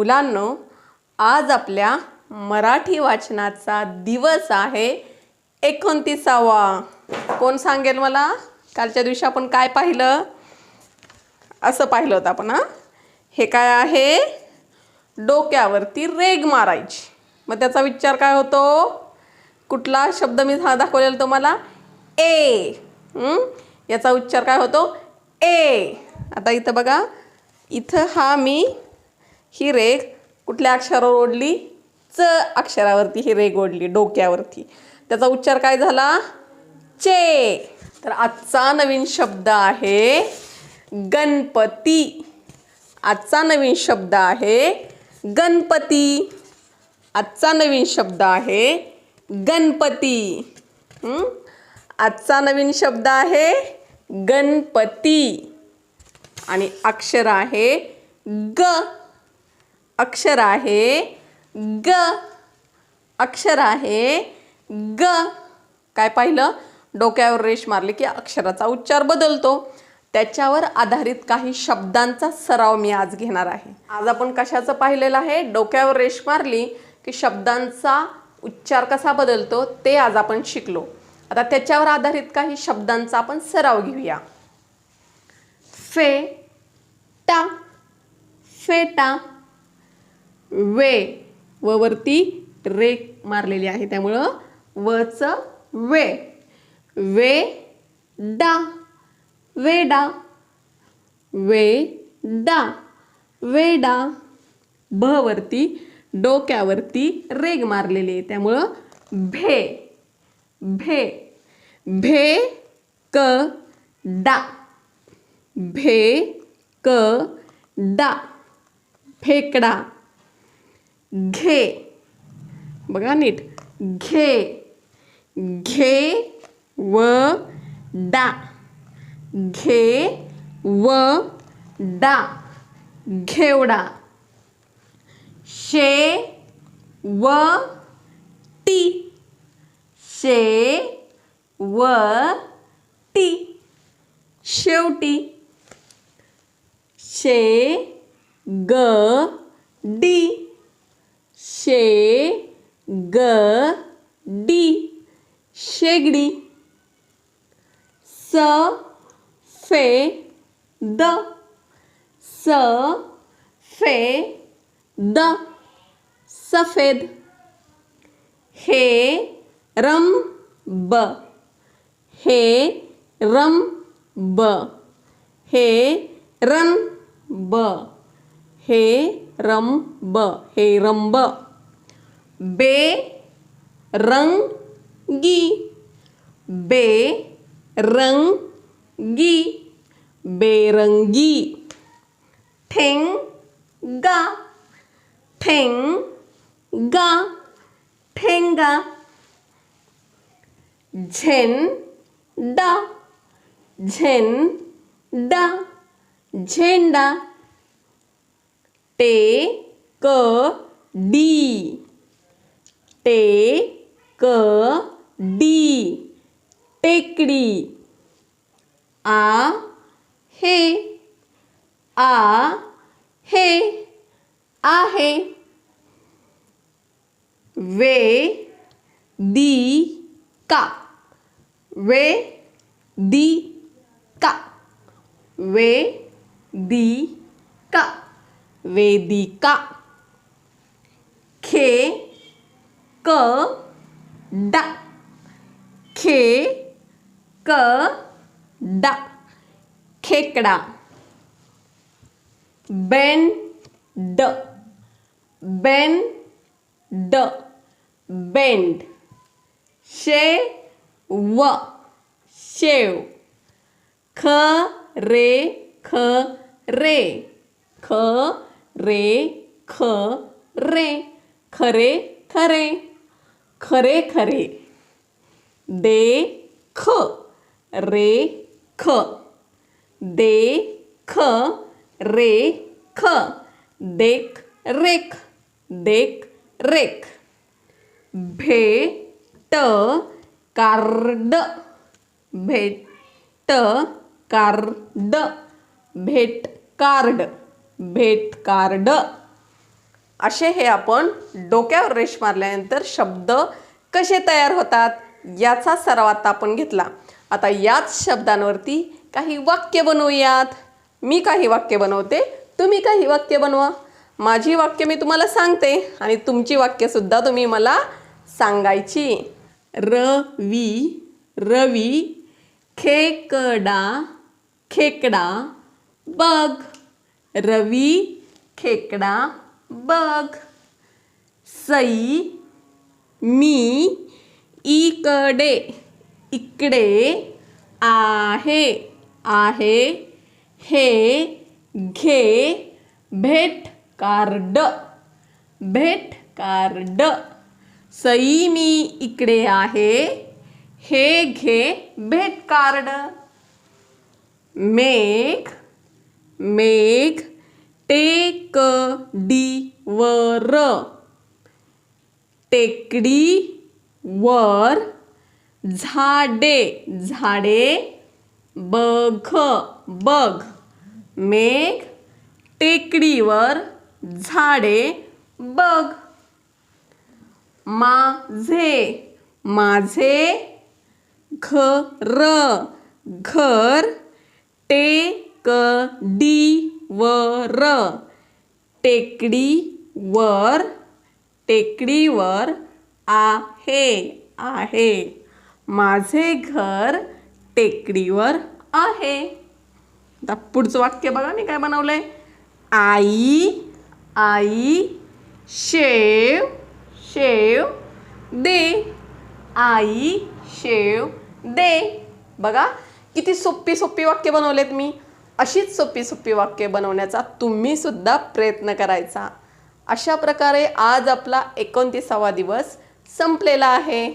मुलांनो आज आपल्या मराठी वाचनाचा दिवस आहे एकोणतीसावा. कोण सांगेल मला? कालच्या दिवशी आपण काय पाहिलं? असं पाहिलं होतं आपण हां? हे काय आहे? डोक्यावरती रेग मारायची. मग त्याचा विचार काय होतो? कुठला शब्द मी हा दाखवलेला तुम्हाला? ए. याचा उच्चार काय होतो? ए. आता इथं बघा इथं हा मी ही रेघ कुठल्या अक्षरावर ओढली? च अक्षरावरती ही रेघ ओढली डोक्यावरती. त्याचा उच्चार काय झाला? चे. तर आजचा नवीन शब्द आहे गणपती. आजचा नवीन शब्द आहे गणपती. आजचा नवीन शब्द आहे गणपती. आजचा नवीन शब्द आहे गणपती. आणि अक्षर आहे ग. अक्षर आहे ग. अक्षर आहे ग. काय पाहिलं? डोक्यावर रेष मारली की अक्षराचा उच्चार बदलतो. त्याच्यावर आधारित काही शब्दांचा सराव मी आज घेणार आहे. आज आपण कशाचं पाहिलेलं आहे? डोक्यावर रेष मारली की शब्दांचा उच्चार कसा बदलतो ते आज आपण शिकलो. आता त्याच्यावर आधारित काही शब्दांचा आपण सराव घेऊया. फे टा फेटा. वे व वरती रे मारलेली आहे. त्यामुळं वच वे. वे डा. वेडा वे डा. वेडा भ वरती डोक्यावरती रेग मारलेली आहे. त्यामुळं भे. भे. भे क डा. भे क डा. फेकडा. घे. बघा नीट. घे. घे व डा. घे व डा. घेवडा शे व टी. शे व टी. शेवटी. शे ग डी. शे ग डी शेगडी. स फे द स फे द सफेद. हे रम ब हे रम ब हे रन ब हे रम ब हे रंब. बे रंगी बे रंगी बेरंगी. ठेंगा. ठेंगा. ठेंगा. झेंडा. झेंडा. झेंडा. टे क डी टे क डी टेकडी. आ हे. आ हे. आहे. वे दी का. वे दी का. वे दी का. वेदिका खे क डा. खे क डा. खेकडा. बेन ड. बेन ड. बेंड. शे व. शेव. ख रे ख रे. ख रे ख रे. खरे खरे खरे खरे. दे ख रे ख दे ख रे ख देख, रेख. देख, रेख. भेट, कार्ड. भेट कार्ड. भेट कार्ड. भेट, कार्ड. असे हे आपण डोक्यावर रेश मारल्यानंतर शब्द कसे तयार होतात याचा सराव आता आपण घेतला. आता याच शब्दांवरती काही वाक्य बनवूयात. मी काही वाक्य बनवते तुम्ही काही वाक्य बनवा. माझी वाक्य मी तुम्हाला सांगते आणि तुमची वाक्यसुद्धा तुम्ही मला सांगायची. रवी रवी खेकडा खेकडा बघ. रवी खेकडा बघ सई, मी, इकडे इकडे, आहे आहे, हे, घे, भेट कार्ड भेट कार्ड। सई, मी इकडे आहे, हे घे, भेट कार्ड। मेघ मेघ टेकडीवर टेकडीवर झाडे. झाडे बघ बघ. मेघ टेकडीवर झाडे बघ. माझे माझे घर. घर टेकडीवर टेकडीवर टेकडीवर आहे आहे. माझे घर टेकडीवर आहे. आता पुढचं वाक्य बघा मी काय बनवलं आहे आई आई शेव शेव दे. आई शेव दे. बघा किती सोपी सोपी वाक्य बनवलेत मी. अशीच सोपी सोपी वाक्य बनवण्याचा तुम्ही सुद्धा प्रयत्न करायचा. अशा प्रकारे आज आपला एकोणतीसावा दिवस संपलेला आहे.